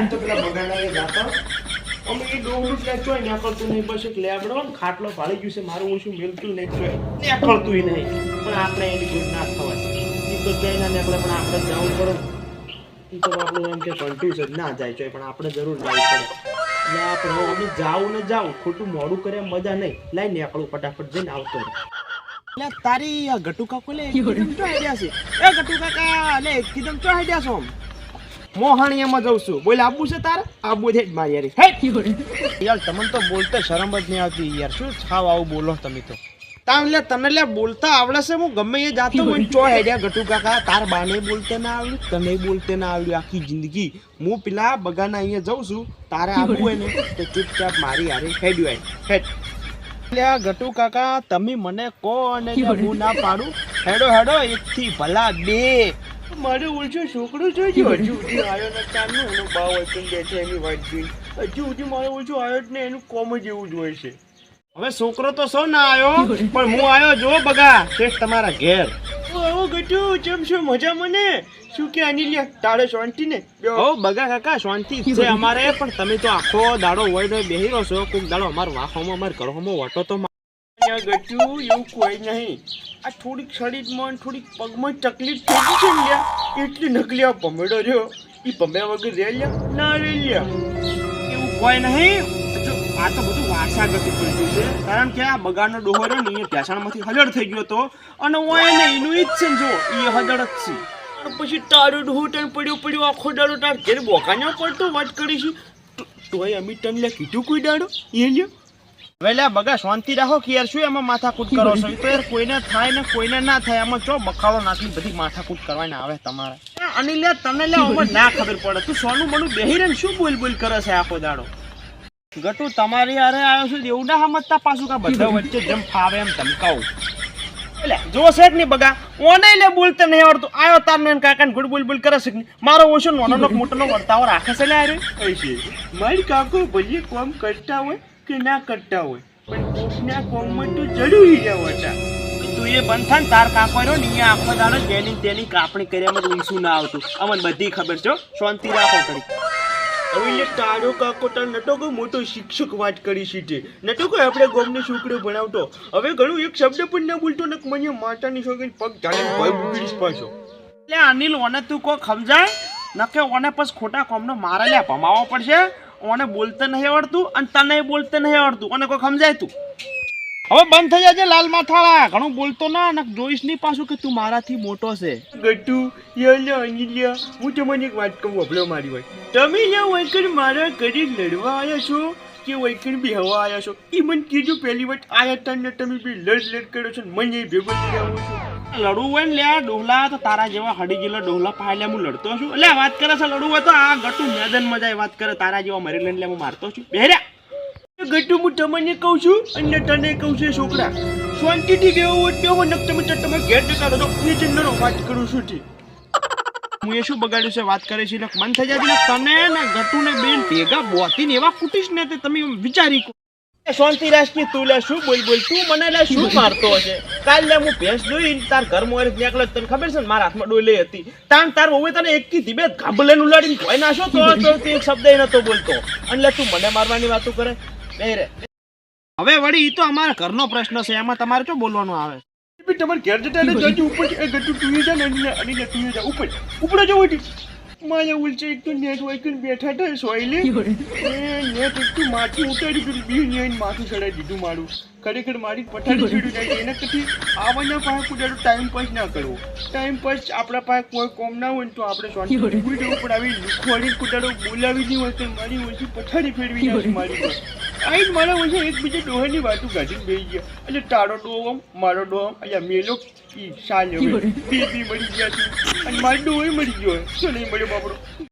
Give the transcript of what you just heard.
આમ તો ને ખાટલો ફાળી ગયું છે. મારું હું શું મેલતું નહીં ચોય. ને કરતું નહીં. પણ આપણે એની જોડ ના થવાય. એ તો જઈ ના નીકળે, પણ આપણે જવું પડે. એ તો આપણું એમ કે કન્ફ્યુઝ જ ના જાય છે પણ આપણે જરૂર જવું પડે. અમે જાવું ને જાવું ખોટું મોડું કરે મજા નહીં. લાઈ નીકળું ફટાફટ જઈને આવતો એટલે તારી આ ગટુ કાકો લે એકદમ ચો આઈડિયા છે. એ ગટુ કાકા લે આઈડિયા છો મોહાણીયામાં જઉં છું. બોલે આબુ છે તારે? આબુ છે જ મારી યારી હે યાર તમને તો બોલતા શરમ જ નહીં આવતી યાર. શું છાવ આવું બોલો તમે તો? તામ લે તને લે બોલતા આવડે છે હું ગમે એ જાતો હું ચો હેડ્યા ગટુ કાકા તાર બાને બોલતે ના આવડ્યું તને બોલતે ના આવડ્યું આખી જિંદગી. હું પેલા બગાના અહીંયા જઉં છું તારે આબુ હોય ને તો ચૂપચાપ મારી હારે હેડ્યું આય. હેડ. એટલે ગટુ કાકા તમે મને કહો અને હું ના પાડું? હેડો હેડો એકથી ભલા બે. મારે ઓછો છોકરો જોઈએ હજુ સુધી આવ્યો ને ચાલનું એનો ભાવ વચન છે એની વાત જોઈ હજુ સુધી મારે ઓછો આવ્યો જ ને એનું કોમ જ એવું જ હોય છે. હવે છોકરો તો સો ના આવ્યો પણ હું આવ્યો જો બગા તે તમારા ઘેર. ઓ ગટુ કેમ છો? મજા મને? શું કે આની લે તારે શાંતિ ને? ઓ બગા કાકા શાંતિ છે અમારે પણ તમે તો આખો દાડો હોય ને બેહી રહો છો કોક દાડો અમાર વાહોમાં અમાર ઘરોમાં વટો તો અહીંયા ગટ્યું એવું કોઈ નહીં. આ થોડીક શરીરમાં થોડીક પગમાં તકલીફ થઈ ગઈ છે લ્યા એટલી નકલી આ ભમેડો રહ્યો. એ ભમ્યા વગર રે લ્યા? ના રે લ્યા. એવું કોઈ નહીં. આ તો બધું વારસાગત પડ્યું છે. કારણ કે આ બગાડનો ડોહો રહ્યો ને એ ઢેસાણમાંથી હજળ થઈ ગયો હતો. અને ઓય ને, એનું ઈ જ છે જો એ હજળ જ છે. પછી તારો તને પડ્યો પડ્યો, આખો દાડો તાર ઘેર બોકાને પડતો વાત કરીશું. તોય અમિત તને કીધું કોઈ દાડો? એ લ્યો. હવે લે બગા શાંતિ રાખો કે યાર શું એમાં માથાકૂટ કરો છો? તો યાર કોઈને થાય ને કોઈને ના થાય આમાં ચો બખાડો નાખી બધી માથાકૂટ કરવાને આવે તમારે. અનિલ લે તને લે આમાં ના ખબર પડે. તું સોનું બનું બેહીને શું બોલ બોલ કરે છે આખો દાડો? ગટુ તમારી અરે આવ્યો છું એવું ના સમજતા પાછું કા બધા વચ્ચે જેમ ફાવે એમ ધમકાવું. એટલે જો શેઠની બગા ઓને લે બોલતે નહીં આવડતું. આયો તાર ને કાકા ને ગુડ બોલ બોલ કરે છે નહીં? મારો ઓછો નાનો મોટો વર્તાવ વર્તાવો રાખે છે ને આરે છે. મારી કાકો ભલે કોમ કરતા હોય કે ના કરતા હોય. પણ કોકના કોમમાં તો જરૂરી જ હતા તું એ બંધ થાય ને તાર કાકો રહ્યો ને અહીંયા આખો દાડો જેની તેની કાપણી કર્યામાં ઊંસું ના આવતું. અમને બધી ખબર છો શાંતિ રાખો કરી હવે તારો કાકો તાર નતો કોઈ મોટો શિક્ષક વાત કરી સીધે નતો કોઈ આપણે ગોમને છોકરો ભણાવતો. હવે ઘણું એક શબ્દ પણ ના બોલતો ને મને માતાની છોકરી પગ જાણે ભય બુકડીશ પાછો. એટલે અનિલ ઓને તું કોક સમજાય? નકે ઓને પછી ખોટા કોમનો મારે લે ભમાવો પડશે? ઓને બોલતે નહીં આવડતું અને તને બોલતે નહીં આવડતું. અને કોઈ સમજાય તું? હવે બંધ થઈ જાજે લાલ માથાળા ઘણું બોલતો ના અને જોઈશ નહીં પાછું કે તું મારાથી મોટો છે. ગટુ યલો અનિલ્યા હું તમને એક વાત કહું વભલો મારી હોય. તમે યા વૈકર મારા ઘરે લડવા આવ્યા છો કે વૈકર બી હવા આવ્યા છો? એ મને કીધું પહેલી વાત આયા તને તમે બી લડ લડ કર્યો છો મને ભેગો લઈ આવો છો. લડવું હોય ને લ્યા, ડોહલા તો તારા જેવા હડી ગયેલા ડોહલા પાયલા હું લડતો છું. એટલે વાત કરે છે લડવું હોય તો આ ગટુ મેદાનમાં જાય, વાત કરે, તારા જેવા મરી લઈને હું મારતો છું. બેર્યા ગટુ, હું તમને કહું છું, અને તને કહું છું છોકરા, શાંતિથી ગયો બેહો નક તમે તમે ઘેર જતા રહો એ વાત કરું છું તી હું એ શું બગાડ્યું છે, વાત કરે છે બંધ થઈ જાય તને ને ગટુ ને બેન ભેગા બોતીને એવા કૂટીશ ને તમે વિચારી શાંતિ રાષ્ટ્રી તું લે શું બોલ બોલ તું મને લે શું મારતો હશે? કાલ લે હું ભેંસ જોઈ તાર ઘર મોરે નીકળે તને ખબર છે ને મારા હાથમાં ડોલે હતી. તાન તાર હોવે તને એક કી ધીબે ગાબલે ઉલાડીને ધોઈ નાશો તો તો તું એક શબ્દ નતો બોલતો. અને લે તું મને મારવાની વાતો કરે. બે રે. હવે વળી ઈ તો અમારા ઘરનો પ્રશ્ન છે એમાં તમારે શું બોલવાનું આવે? તમારે ઘેર જતા ને જજો ઉપર એ ગટુ તું જા ને અને ને તું જા ઉપર ઉપર જો માયા ઉલચે એક તો નેટ વાઈકન બેઠા હતા સોયલે. એ નેટ એક તો માથું ઉતારી દીધું બીજું નહીં માથું ચડાવી દીધું મારું. ખરેખર મારી પથારી છોડી જાય એના પછી આવવાના પાસે કુદાડો ટાઈમ પાસ ના કરવો. ટાઈમ પાસ આપણા પાસે કોઈ કોમ ના હોય ને તો આપણે શાંતિ જવું પણ આવી ખોડી કુદાડો બોલાવી નહીં હોય તો મારી ઓછી પથારી ફેરવી નાખી મારી તો જ મારા ઓછી એકબીજા ડોહાની વાતો કાઢીને બે ગયા. એટલે તારો ડોહો મારો ડોહો અહીંયા મેલો સાલ બે બી મળી ગયા છે. અને મારો ડોહો મળી ગયો. શું નહીં મળ્યો બાપડો?